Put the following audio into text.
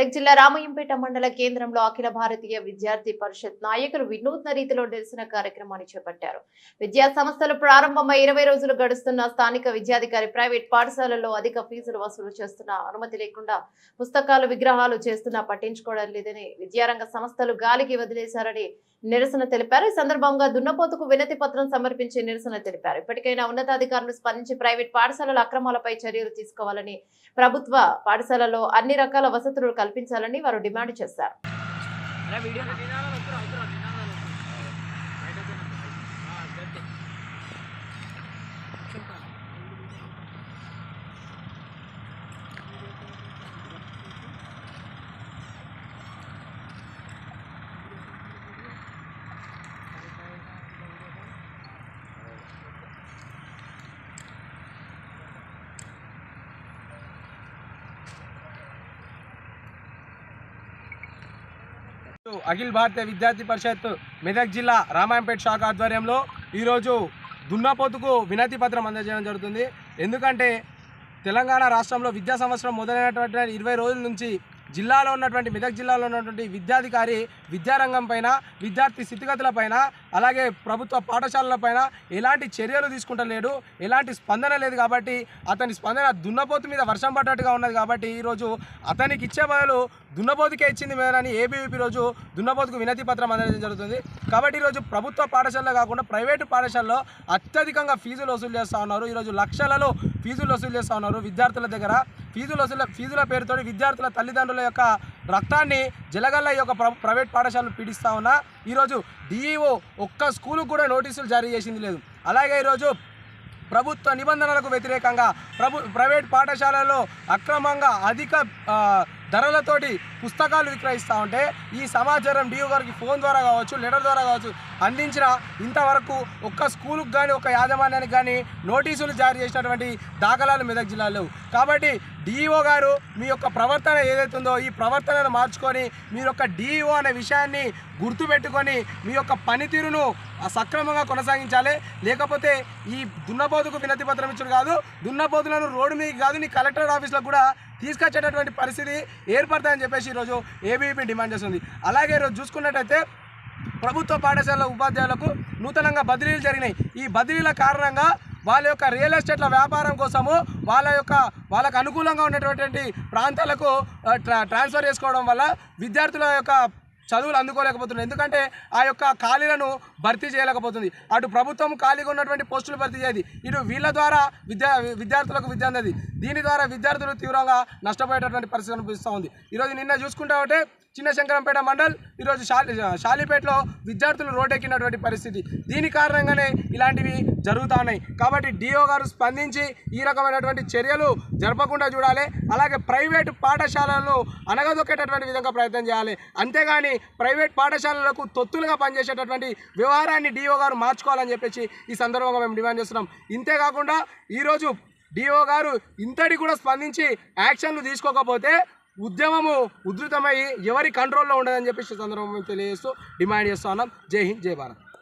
మెదక్ జిల్లా రామయ్యంపేట మండల కేంద్రంలో అఖిల భారతీయ విద్యార్థి పరిషత్ నాయకులు వినూత్న రీతిలో నిరసన కార్యక్రమాన్ని చేపట్టారు. విద్యా సంస్థలు ప్రారంభమై ఇరవై రోజులు గడుస్తున్న స్థానిక విద్యాధికారి ప్రైవేట్ పాఠశాలల్లో అధిక ఫీజులు వసూలు చేస్తున్న అనుమతి లేకుండా పుస్తకాలు విగ్రహాలు చేస్తున్నా పట్టించుకోవడం లేదని విద్యారంగ సంస్థలు గాలికి వదిలేశారని నిరసన తెలిపారు. ఈ సందర్భంగా దున్నపోతుకు వినతి పత్రం సమర్పించి నిరసన తెలిపారు. ఇప్పటికైనా ఉన్నతాధికారులు స్పందించి ప్రైవేట్ పాఠశాలల అక్రమాలపై చర్యలు తీసుకోవాలని ప్రభుత్వ పాఠశాలలో అన్ని రకాల వసతులు కల్పించాలని వారు డిమాండ్ చేశారు. అఖిల్ భారతీయ విద్యార్థి పరిషత్ మెదక్ జిల్లా రామాయంపేట శాఖ ఆధ్వర్యంలో ఈరోజు దున్నపోతుకు వినతి పత్రం అందజేయడం జరుగుతుంది. ఎందుకంటే తెలంగాణ రాష్ట్రంలో విద్యా సంవత్సరం మొదలైనటువంటి ఇరవై రోజుల నుంచి జిల్లాలో ఉన్నటువంటి మెదక్ జిల్లాలో ఉన్నటువంటి విద్యాధికారి విద్యారంగం పైన విద్యార్థి స్థితిగతులపైన అలాగే ప్రభుత్వ పాఠశాలల పైన ఎలాంటి చర్యలు తీసుకుంటలేడు ఎలాంటి స్పందన లేదు కాబట్టి అతని స్పందన దున్నపోతు మీద వర్షం పడ్డట్టుగా ఉన్నది కాబట్టి ఈరోజు అతనికి ఇచ్చే బదులు దున్నపోతుకే ఇచ్చింది మేనని ఏబీవీపీ రోజు దున్నపోతుకు వినతి పత్రం అందజేయడం జరుగుతుంది. కాబట్టి ఈరోజు ప్రభుత్వ పాఠశాలలో కాకుండా ప్రైవేటు పాఠశాలలో అత్యధికంగా ఫీజులు వసూలు చేస్తూ ఉన్నారు. ఈరోజు లక్షలలో ఫీజులు వసూలు చేస్తూ ఉన్నారు. విద్యార్థుల దగ్గర ఫీజులు వసూలు ఫీజుల పేరుతో విద్యార్థుల తల్లిదండ్రుల యొక్క రక్తాన్ని జలగల్ల యొక్క ప్ర- ప్రైవేట్ పాఠశాలలు పీడిస్తూ ఉన్నా ఈరోజు డిఈఓ ఒక్క స్కూలు కూడా నోటీసులు జారీ చేసింది లేదు. అలాగే ఈరోజు ప్రభుత్వ నిబంధనలకు వ్యతిరేకంగా ప్రభు ప్రైవేట్ పాఠశాలలో అక్రమంగా అధిక ధరలతోటి పుస్తకాలు విక్రయిస్తూ ఉంటే ఈ సమాచారం డిఓ గారికి ఫోన్ ద్వారా కావచ్చు లెటర్ ద్వారా కావచ్చు అందించిన ఇంతవరకు ఒక్క స్కూలుకు కానీ ఒక యాజమాన్యానికి కానీ నోటీసులు జారీ చేసినటువంటి దాఖలాలు మెదక్ జిల్లాలో కాబట్టి డిఈఓ గారు మీ యొక్క ప్రవర్తన ఏదైతే ఉందో ఈ ప్రవర్తనను మార్చుకొని మీ యొక్క డిఈఓ అనే విషయాన్ని గుర్తుపెట్టుకొని మీ యొక్క పనితీరును సక్రమంగా కొనసాగించాలి. లేకపోతే ఈ దున్నపోతుకు వినతి పత్రం ఇచ్చుడు కాదు దున్నపోతులను రోడ్డు మీద కాదు నీ కలెక్టర్ ఆఫీస్లో కూడా తీసుకొచ్చేటటువంటి పరిస్థితి ఏర్పడతాయని చెప్పేసి ఈరోజు ఏబీపీ డిమాండ్ చేస్తుంది. అలాగే ఈరోజు చూసుకున్నట్టయితే ప్రభుత్వ పాఠశాల ఉపాధ్యాయులకు నూతనంగా బదిలీలు జరిగినాయి. ఈ బదిలీల కారణంగా వాళ్ళ యొక్క రియల్ ఎస్టేట్ల వ్యాపారం కోసము వాళ్ళ యొక్క వాళ్ళకు అనుకూలంగా ఉన్నటువంటి ప్రాంతాలకు ట్రా ట్రాన్స్ఫర్ చేసుకోవడం వల్ల విద్యార్థుల యొక్క చదువులు అందుకోలేకపోతున్నారు ఎందుకంటే ఆ యొక్క ఖాళీలను భర్తీ చేయలేకపోతుంది. అటు ప్రభుత్వం ఖాళీగా ఉన్నటువంటి పోస్టులు భర్తీ చేయదు. ఇటు వీళ్ళ ద్వారా విద్యా విద్యార్థులకు విద్య అందది. దీని ద్వారా విద్యార్థులు తీవ్రంగా నష్టపోయేటటువంటి పరిస్థితి కనిపిస్తూ ఉంది. ఈరోజు నిన్న చూసుకుంటా ఉంటే చిన్న శంకరంపేట మండల్ ఈరోజు షాలి షాలిపేటలో విద్యార్థులు రోడ్డెక్కినటువంటి పరిస్థితి. దీని కారణంగానే ఇలాంటివి జరుగుతున్నాయి. కాబట్టి డిఓ గారు స్పందించి ఈ రకమైనటువంటి చర్యలు జరపకుండా చూడాలి. అలాగే ప్రైవేటు పాఠశాలలను అనగదొక్కేటటువంటి విధంగా ప్రయత్నం చేయాలి. అంతేగాని ప్రైవేట్ పాఠశాలలకు తొత్తులుగా పనిచేసేటటువంటి వ్యవహారాన్ని డిఓ గారు మార్చుకోవాలని చెప్పేసి ఈ సందర్భంగా మేము డిమాండ్ చేస్తున్నాం. ఇంతేకాకుండా ఈరోజు డిఓ గారు ఇంతటి కూడా స్పందించి యాక్షన్లు తీసుకోకపోతే ఉద్యమము ఉధృతమై ఎవరి కంట్రోల్లో ఉండదని చెప్పేసి చంద్రబాబు తెలియజేస్తూ డిమాండ్ చేస్తూ జై హింద్ జై భారత్.